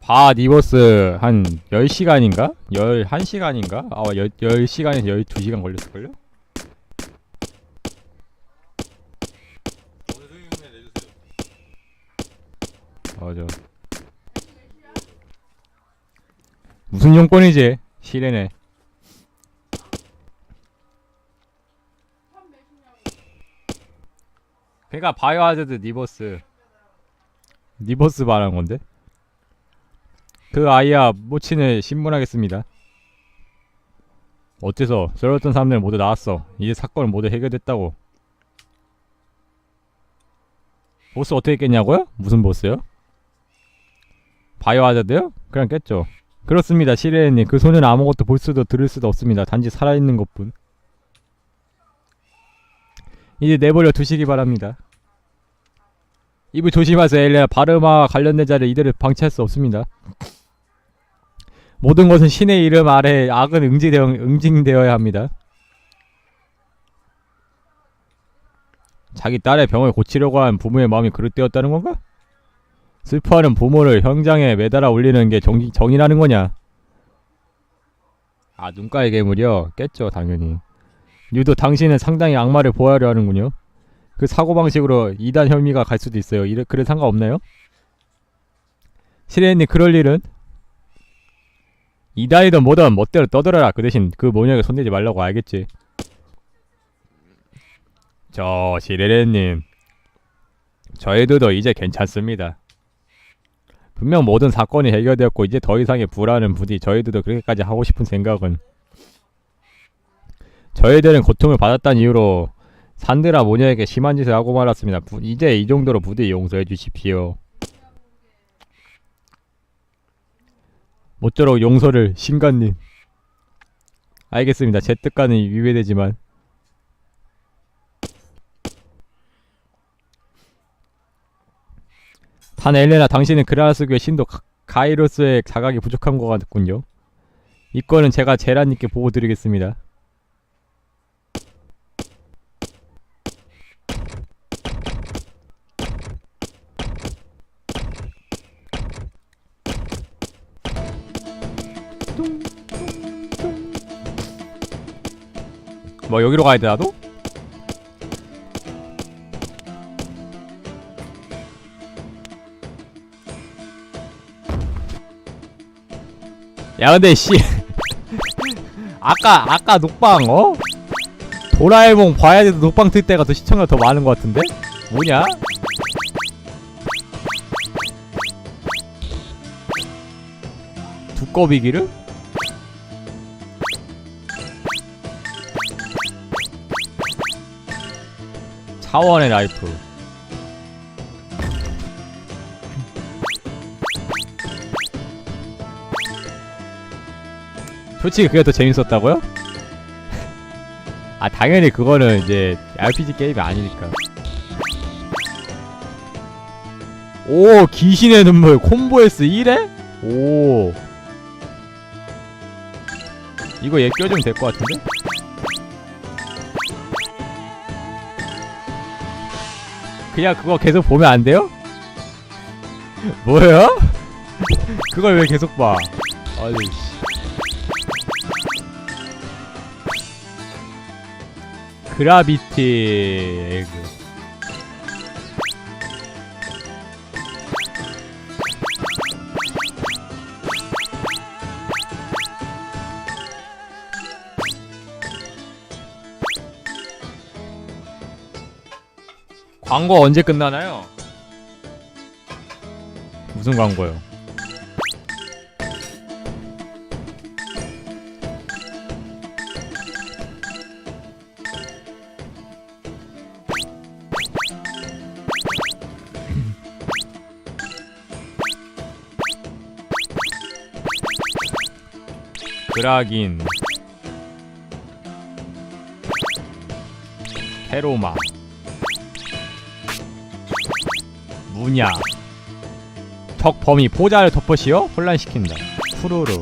바 니버스 한 10시간인가? 11시간인가? 아, 10, 10시간에서 12시간 걸렸을걸요? 맞아. 무슨 용건이지? 시레네. 그니까 바이오하자드 니버스 니버스 말한 건데 그 아이야 모친을 신문하겠습니다. 어째서 썰었던 사람들 모두 나왔어. 이제 사건은 모두 해결됐다고. 보스 어떻게 깼냐고요? 무슨 보스요? 바이오 하자드요? 그냥 깼죠. 그렇습니다 시레님 그 소녀는 아무것도 볼 수도 들을 수도 없습니다. 단지 살아있는 것뿐. 이제 내버려 두시기 바랍니다. 입을 조심하세요 엘레나 바르마 관련된 자를 이들을 방치할 수 없습니다 모든 것은 신의 이름 아래 악은 응징되어, 응징되어야 합니다 자기 딸의 병을 고치려고 한 부모의 마음이 그릇되었다는 건가? 슬퍼하는 부모를 현장에 매달아 올리는 게 정, 정이라는 거냐? 아 눈가의 괴물이요? 깼죠 당연히 유도 당신은 상당히 악마를 보호하려 하는군요 그 사고방식으로 이단 혐의가 갈 수도 있어요 이래, 그래 상관없나요? 시레님 그럴 일은? 이단이든 뭐든 멋대로 떠들어라 그 대신 그 모녀에게 손대지 말라고 알겠지 저 시레레님 저희들도 이제 괜찮습니다 분명 모든 사건이 해결되었고 이제 더 이상의 불안은 부디 저희들도 그렇게까지 하고 싶은 생각은 저희들은 고통을 받았다는 이유로 산드라 모녀에게 심한 짓을 하고 말았습니다. 부- 이제 이 정도로 부디 용서해 주십시오. 모쪼록 용서를 신관님. 알겠습니다. 제 뜻과는 위배되지만 단 엘레나 당신은 그라스교의 신도 가- 가이로스의 자각이 부족한 것 같군요. 이 건은 제가 제라님께 보고 드리겠습니다. 뭐 여기로 가야 돼 나도? 야 근데 씨 아까 아까 녹방 어? 도라에몽 봐야 돼도 녹방 틀 때가 더 시청자 더 많은 것 같은데? 뭐냐? 두꺼비기를? 차원의 라이프 솔직히 그게 더 재밌었다고요? 아 당연히 그거는 이제 RPG 게임이 아니니까 오 귀신의 눈물 콤보에스 1회? 오 이거 얘 껴주면 될 것 같은데? 그냥 그거 계속 보면 안 돼요? 뭐예요? 그걸 왜 계속 봐? 아니 씨. 그라비티 에그 광고 언제 끝나나요? 무슨 광고요? 드라긴 테로마 우냐? 적 범위 포자를 덮어시어 혼란시킨다. 푸르르.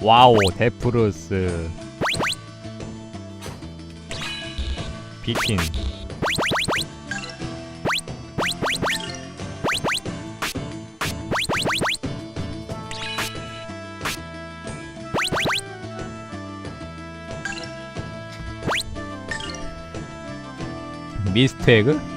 와우 데프루스. 비킨. 미스트 에그?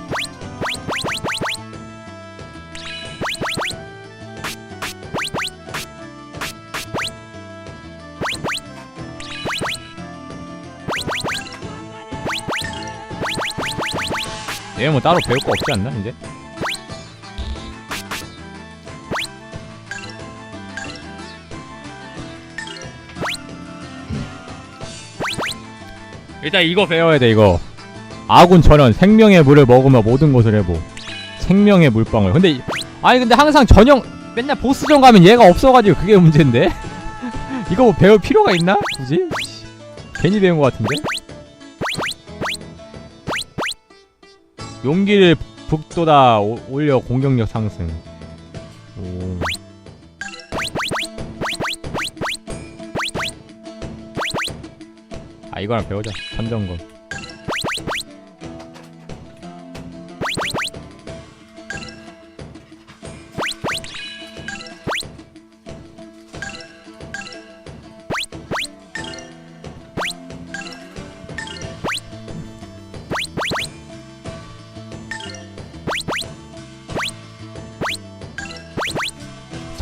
얘 뭐 따로 배울 거 없지 않나 이제? 일단 이거 배워야 돼 이거. 아군 전원 생명의 물을 먹으며 모든 것을 해보. 생명의 물방울. 근데 이- 아니 근데 항상 전형 맨날 보스전 가면 얘가 없어가지고 그게 문제인데? 이거 뭐 배울 필요가 있나? 굳이? 괜히 배운 것 같은데 용기를 북돋아 오- 올려 공격력 상승. 오. 아 이거랑 배우자. 선정검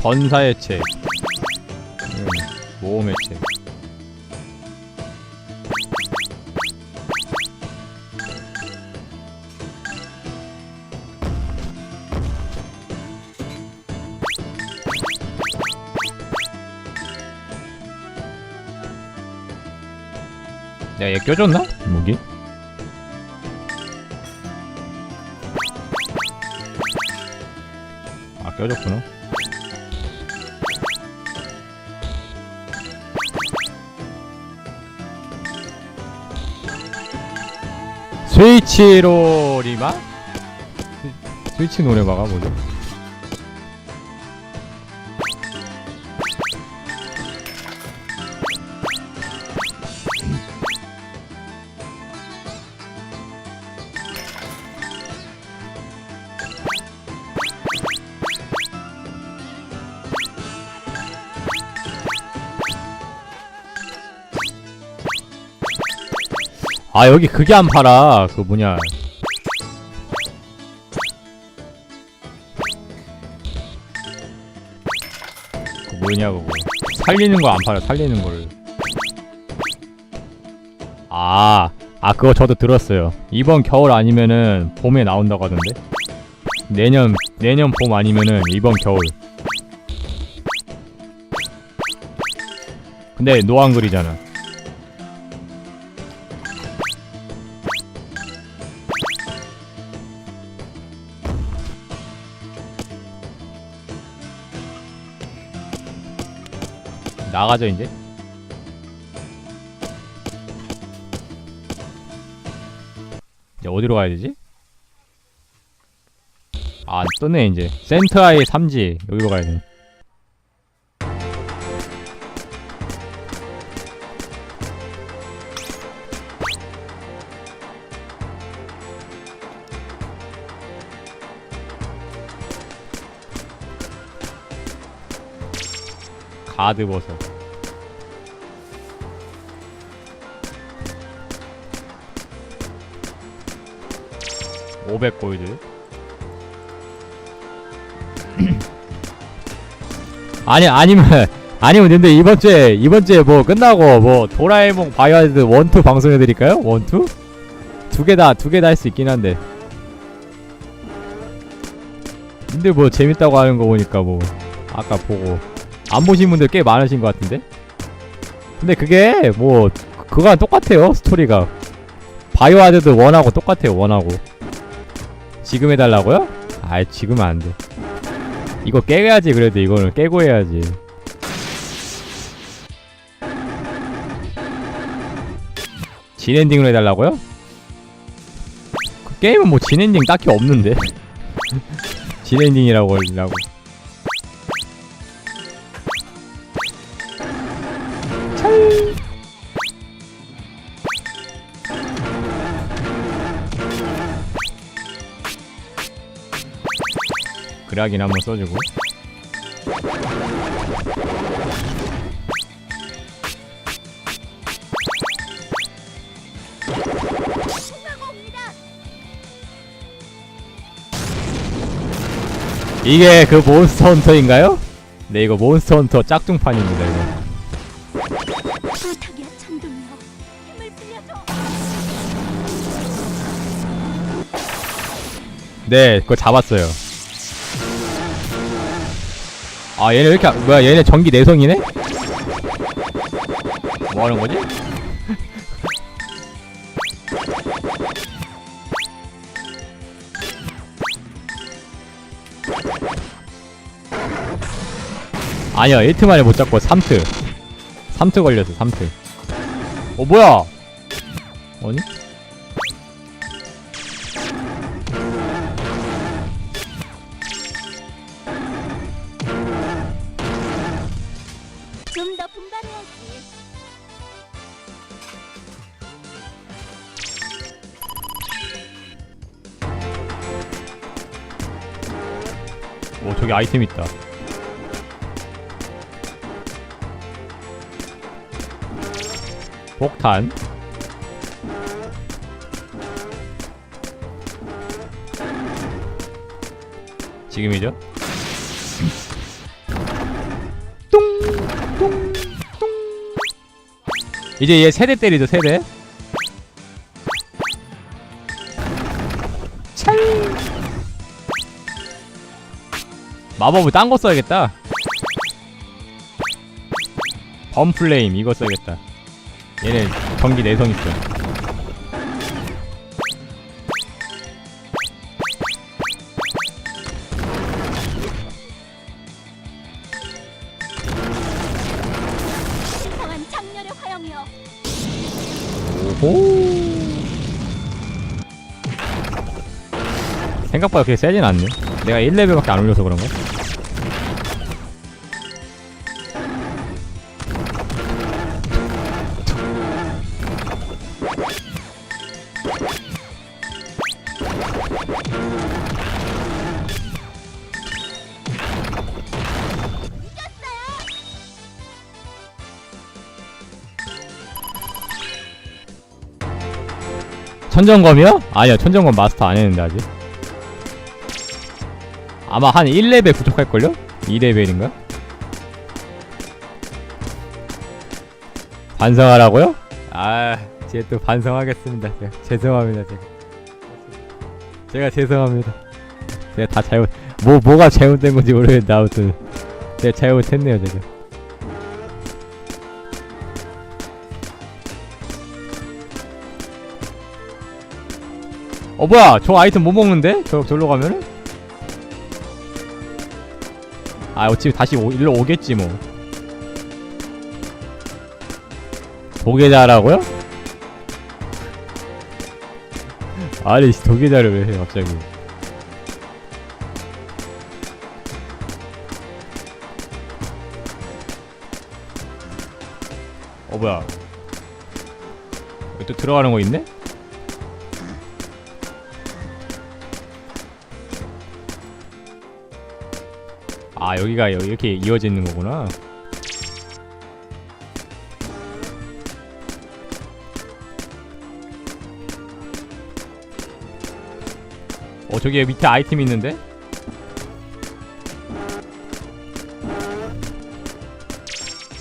전사의 책 음, 모험의 책 야, 얘 껴줬나? 무기? 아, 껴줬구나. 스위치로 리마? 스- 스위치 노래방아 뭐죠? 아 여기 그게 안 팔아. 그 뭐냐. 그 뭐냐 그거. 살리는 거 안 팔아 살리는 거를. 아, 아 그거 저도 들었어요. 이번 겨울 아니면은 봄에 나온다고 하던데? 내년 내년 봄 아니면은 이번 겨울. 근데 노안글이잖아 나가죠 이제? 이제 어디로 가야 되지? 아 뜨네 이제. 센트아이 3지. 여기로 가야 돼 가드 버섯 500 골드. 아니 아니면 아니면 근데 이번 주에 이번 주에 뭐 끝나고 뭐 도라에몽 바이오하드 원투 방송해 드릴까요? 원투? 두 개 다 두 개 다 할 수 있긴 한데. 근데 뭐 재밌다고 하는 거 보니까 뭐 아까 보고 안 보신 분들 꽤 많으신 것 같은데. 근데 그게 뭐 그거랑 똑같아요 스토리가. 바이오 하드도 원하고 똑같아요 원하고. 지금 해달라고요? 아이 지금은 안 돼. 이거 깨야지 그래도 이거는 깨고 해야지. 진엔딩으로 해달라고요? 그 게임은 뭐 진엔딩 딱히 없는데. 진엔딩이라고 하려고. 드락이나 한번 써주고. 이게 그 몬스터 헌터인가요? 네 이거 몬스터 헌터 짝퉁판입니다 이거. 네 그거 잡았어요. 아 얘네 왜 이렇게 안- 뭐야 얘네 전기 내성이네? 뭐 하는 거지? 아니야 1트 만에 못 잡고 3트 3트 걸렸어 3트 어 뭐야 아니? 좀 더 분발해야지. 오 저기 아이템 있다. 폭탄. 지금이죠? 이제 얘 세대 때리죠 세대 찰 마법을 딴 거 써야겠다. 범플레임 이거 써야겠다. 얘네 전기 내성 있어. 생각보다 그렇게 세진 않네. 내가 1레벨밖에 안 올려서 그런가? 천정검이요? 아니야 천정검 마스터 안 했는데 아직 아마 한 1레벨 부족할걸요? 2레벨인가? 반성하라고요? 아, 제가 또 반성하겠습니다. 제가 죄송합니다. 제가. 제가 죄송합니다. 제가 다 잘못, 뭐, 뭐가 잘못된 건지 모르겠는데, 아무튼. 제가 잘못했네요, 제가. 어, 뭐야! 저 아이템 못 먹는데? 저, 저기로 가면은? 아, 어차피 다시 오, 일로 오겠지, 뭐. 도계자라고요? 아니 씨, 도계자를 왜 해 갑자기 어 뭐야 또 들어가는 거 있네? 아 여기가 여기 이렇게 이어져 있는 거구나 어 저기 밑에 아이템 있는데?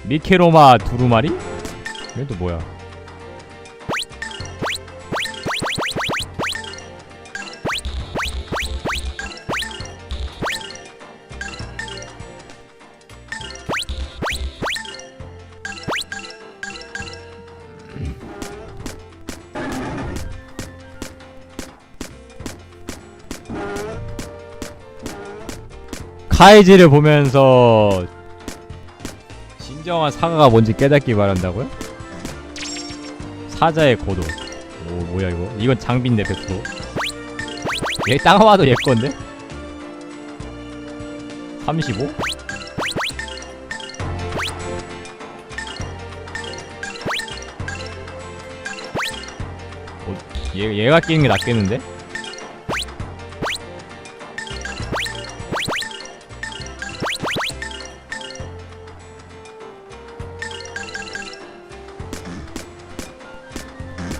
미케로마 두루마리? 또 뭐야? 카이지를 보면서 진정한 사과가 뭔지 깨닫기 바란다고요? 사자의 고도. 오 뭐야 이거? 이건 장비인데 100%. 얘딱 와도 얘 건데? 35? 어, 얘, 얘가 끼는 게 낫겠는데?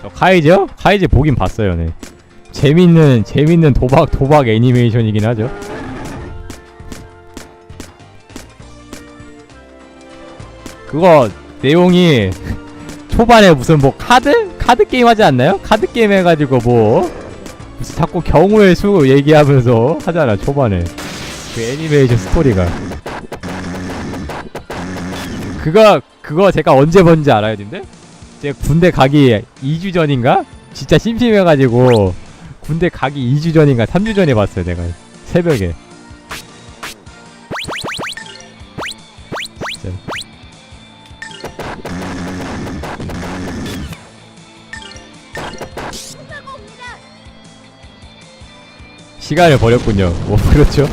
어, 카이죠? 카이제 보긴 봤어요, 네. 재밌는 재밌는 도박 도박 애니메이션이긴 하죠. 그거 내용이 초반에 무슨 뭐 카드 카드 게임 하지 않나요? 카드 게임 해가지고 뭐 무슨 자꾸 경우의 수 얘기하면서 하잖아 초반에 그 애니메이션 스토리가 그거 그거 제가 언제 본지 알아야 된대? 제가 군대 가기 2주 전인가? 진짜 심심해가지고 군대 가기 2주 전인가 3주 전에 봤어요 내가. 새벽에. 진짜. 시간을 버렸군요. 뭐 그렇죠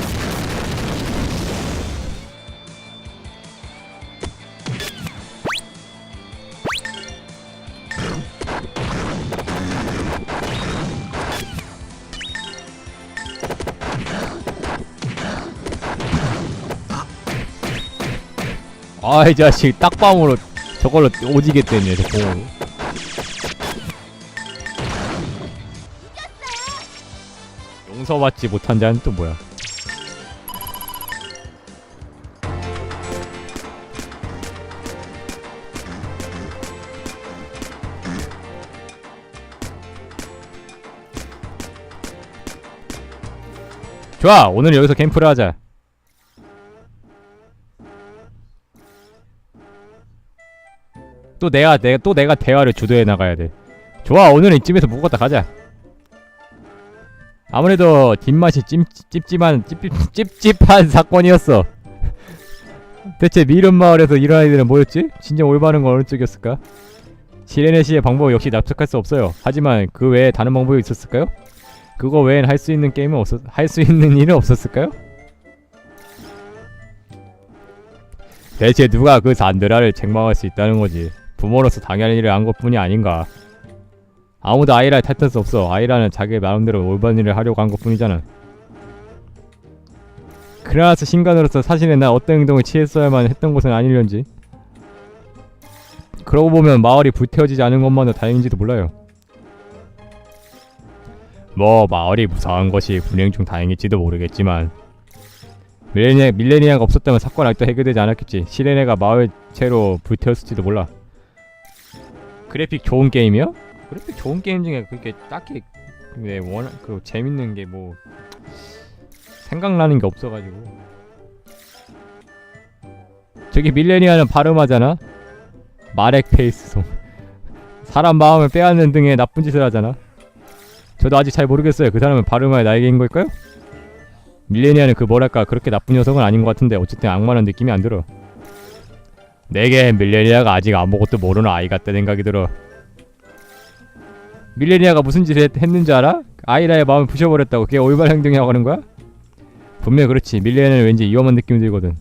아이 자식 딱밤으로 저걸로 오지게 때네 저 공으로 용서받지 못한 자는 또 뭐야? 좋아 오늘 여기서 캠프를 하자 또 내가 내가 또 내가 대화를 주도해 나가야 돼. 좋아 오늘은 이쯤에서 묵었다 가자. 아무래도 뒷맛이 찜, 찝찝한 찝찝, 찝찝한 사건이었어. 대체 미름 마을에서 일어난 일은 뭐였지? 진짜 올바른 건 어느 쪽이었을까? 시레네 씨의 방법 역시 납득할 수 없어요. 하지만 그 외에 다른 방법이 있었을까요? 그거 외엔 할 수 있는 게임은 없었 할 수 있는 일은 없었을까요? 대체 누가 그 산드라를 책망할 수 있다는 거지? 부모로서 당연한 일을 한 것뿐이 아닌가. 아무도 아이라를 탓할 수 없어. 아이라는 자기 마음대로 올바른 일을 하려고 한 것뿐이잖아. 크라스 신관으로서 사실은 나 어떤 행동을 취했어야만 했던 것은 아니련지. 그러고 보면 마을이 불태워지지 않은 것만도 다행인지도 몰라요. 뭐 마을이 무사한 것이 불행 중 다행일지도 모르겠지만 밀레니아, 밀레니아가 없었다면 사건 아직도 해결되지 않았겠지. 시레네가 마을 채로 불태웠을지도 몰라. 그래픽 좋은 게임이요? 그래픽 좋은 게임 중에 그렇게 딱히 네, 원, 그 재밌는 게 뭐 생각나는 게 없어가지고. 저기 밀레니아는 발음하잖아? 마렉 페이스송. 사람 마음을 빼앗는 등의 나쁜 짓을 하잖아. 저도 아직 잘 모르겠어요. 그 사람은 발음할 나에게인 걸까요? 밀레니아는 그 뭐랄까 그렇게 나쁜 녀석은 아닌 것 같은데 어쨌든 악마는 느낌이 안 들어 내게 밀레니아가 아직 아무것도 모르는 아이 같다 생각이 들어. 밀레니아가 무슨 짓을 했, 했는지 알아? 아이라의 마음을 부셔버렸다고 그게 올바른 행동이라고 하는 거야? 분명 그렇지 밀레니아는 왠지 위험한 느낌이 들거든.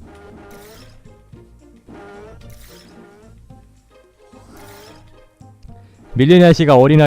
밀레니아 씨가 어린아이